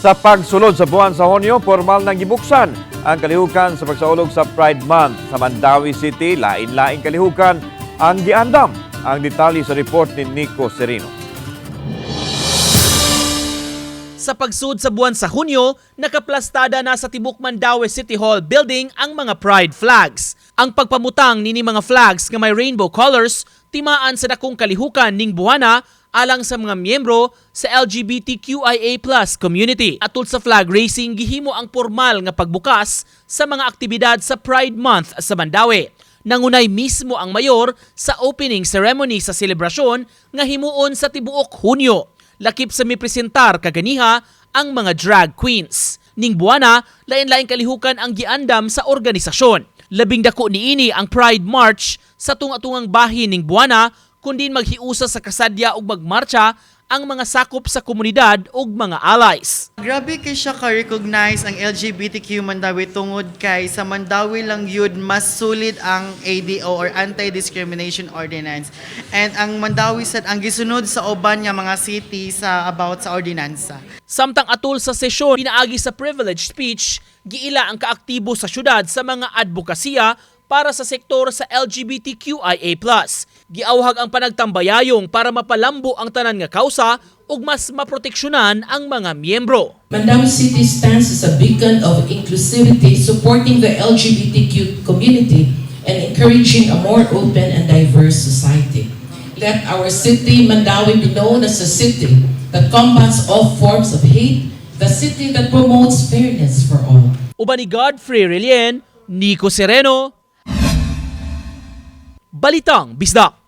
Sa pagsulod sa buwan sa Honyo, formal nang gibuksan ang kalihukan sa pagsaulog sa Pride Month. Sa Mandawi City, lain-laing kalihukan ang giandam. Ang detalye sa report ni Nico Serino. Sa pagsud sa buwan sa Hunyo, nakaplastada na sa Tibok Mandaue City Hall building ang mga pride flags. Ang pagpamutang nini mga flags nga may rainbow colors timaan sa dakong kalihukan ning buwana alang sa mga miyembro sa LGBTQIA+ community. Atol sa flag racing gihimo ang formal nga pagbukas sa mga aktibidad sa Pride Month sa Mandaue. Nangunay mismo ang mayor sa opening ceremony sa selebrasyon nga himuon sa tibuok Hunyo lakip sa mipresentar kaganiha ang mga drag queens. Ning buwana, lain-laing kalihukan ang giandam sa organisasyon. Labing dako niini ang Pride March sa tunga-tungang bahin ning buwana kundi maghiusa sa kasadya ug magmarcha ang mga sakop sa komunidad ug mga allies. Grabe kay siya ka-recognize ang LGBTQ Mandawi tungod kay sa Mandawi lang yun mas sulit ang ADO or Anti-Discrimination Ordinance. And ang Mandawi sad ang gisunod sa uban nga mga city sa about sa ordinansa. Samtang atol sa sesyon pinaagi sa privilege speech, giila ang kaaktibo sa syudad sa mga advokasya para sa sektor sa LGBTQIA+. Giawhag ang panagtambayayong para mapalambo ang tanan nga kausa ug mas maproteksyonan ang mga miyembro. Mandawi City stands as a beacon of inclusivity, supporting the LGBTQ community and encouraging a more open and diverse society. Let our city, Mandawi, be known as a city that combats all forms of hate, the city that promotes fairness for all. Uban ni Godfrey Relien, Nico Sereno, Balitang Bisdak.